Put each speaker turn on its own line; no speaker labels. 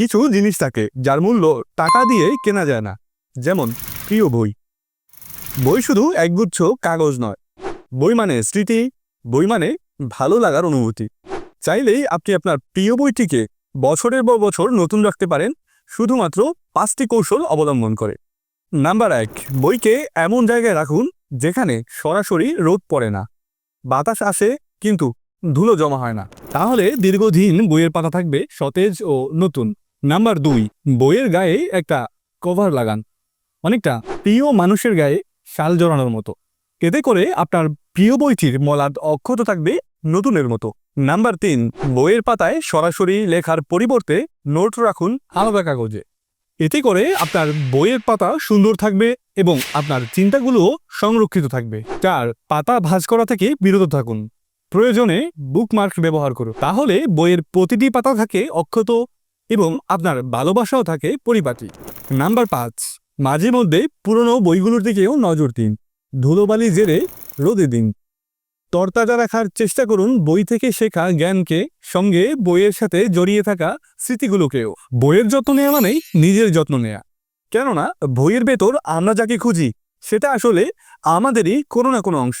কিছু জিনিস থাকে, যার মূল্য টাকা দিয়ে কেনা যায় না। যেমন, প্রিয় বই। বই শুধু একগুচ্ছ কাগজ নয়। বই মানে স্মৃতি, বই মানে ভালো লাগার অনুভূতি। চাইলেই আপনি আপনার প্রিয় বইটিকে বছরের পর বছর নতুন রাখতে পারেন, শুধুমাত্র পাঁচটি কৌশল অবলম্বন করে। নাম্বার এক, বইকে এমন জায়গায় রাখুন যেখানে সরাসরি রোদ পড়ে না। বাতাস আসে, কিন্তু ধুলো জমা হয় না। তাহলে দীর্ঘদিন বইয়ের পাতা থাকবে সতেজ ও নতুন। নাম্বার দুই, বইয়ের গায়ে একটা কভার লাগান। অনেকটা প্রিয় মানুষের গায়ে শাল জড়ানোর মতো। এতে করে আপনার প্রিয় বইটির মলাদ অক্ষত থাকবে নতুনের মতো। নাম্বার তিন, বইয়ের পাতায় সরাসরি লেখার পরিবর্তে নোট রাখুন আলাদা কাগজে। এতে করে আপনার বইয়ের পাতা সুন্দর থাকবে এবং আপনার চিন্তাগুলোও সংরক্ষিত থাকবে। চার, পাতা ভাঁজ করা থেকে বিরত থাকুন। প্রয়োজনে বুকমার্ক ব্যবহার করুন। তাহলে বইয়ের প্রতিটি পাতা থাকে অক্ষত এবং আপনার ভালোবাসাও থাকে পরিপাটি। নাম্বার পাঁচ, মাঝে মধ্যে পুরনো বইগুলোর দিকেও নজর দিন। ধুলোবালি জেরে রোদে দিন। তরতাজা রাখার চেষ্টা করুন বই থেকে শেখা জ্ঞানকে সঙ্গে বইয়ের সাথে জড়িয়ে থাকা স্মৃতিগুলোকেও। বইয়ের যত্ন নেওয়া মানেই নিজের যত্ন নেওয়া কেননা, বইয়ের ভেতর আমরা যাকে খুঁজি, সেটা আসলে আমাদেরই কোনো না কোনো অংশ।